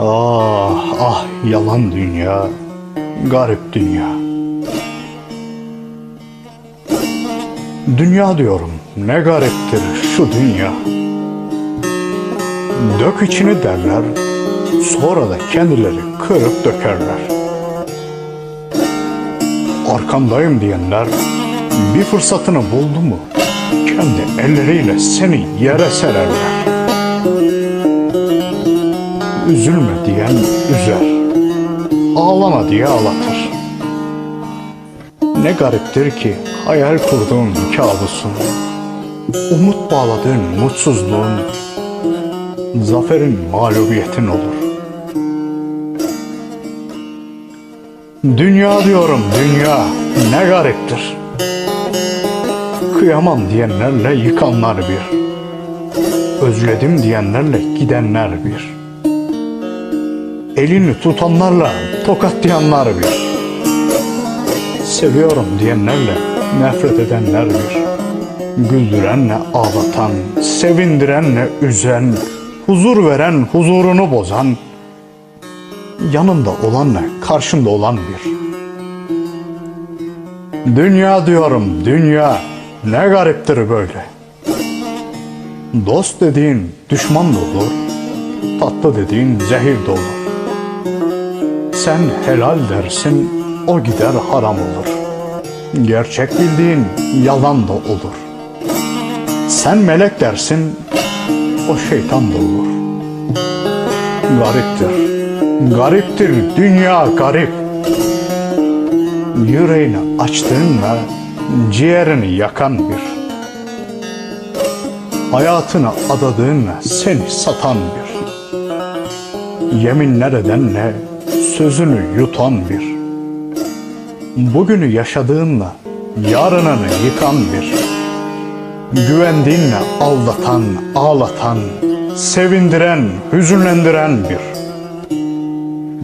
Ah ah yalan dünya, garip dünya. Dünya diyorum ne gariptir şu dünya. Dök içini derler, sonra da kendileri kırıp dökerler. Arkamdayım diyenler bir fırsatını buldu mu kendi elleriyle seni yere sererler. Üzülme diyen üzer, ağlama diye ağlatır. Ne gariptir ki hayal kurduğun kabusun, umut bağladığın mutsuzluğun, zaferin mağlubiyetin olur. Dünya diyorum dünya ne gariptir. Kıyamam diyenlerle yıkanlar bir. Özledim diyenlerle gidenler bir. Elini tutanlarla tokatlayanlar bir. Seviyorum diyenlerle nefret edenler bir. Güldürenle ağlatan, sevindirenle üzen, huzur veren huzurunu bozan, yanında olanla karşında olan bir. Dünya diyorum dünya ne gariptir böyle. Dost dediğin düşman da olur, tatlı dediğin zehir de olur. Sen helal dersin, o gider haram olur. Gerçek bildiğin yalan da olur. Sen melek dersin, o şeytan da olur. Gariptir, gariptir dünya garip. Yüreğini açtığınla ciğerini yakan bir. Hayatını adadığınla seni satan bir. Yeminler edenle sözünü yutan bir. Bugünü yaşadığınla yarınını yıkan bir. Güvendiğinle aldatan, ağlatan, sevindiren, hüzünlendiren bir.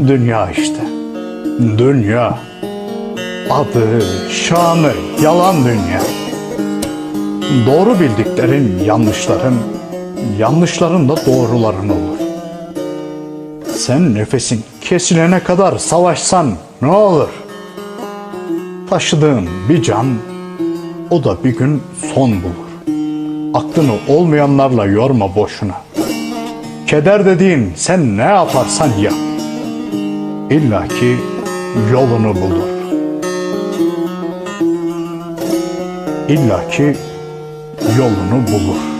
Dünya işte. Dünya. Adı, şanı, yalan dünya. Doğru bildiklerin yanlışların, yanlışların da doğruların olur. Sen nefesin kesilene kadar savaşsan ne olur? Taşıdığın bir can, o da bir gün son bulur. Aklını olmayanlarla yorma boşuna. Keder dediğin sen ne yaparsan yap. İlla ki yolunu bulur. İlla ki yolunu bulur.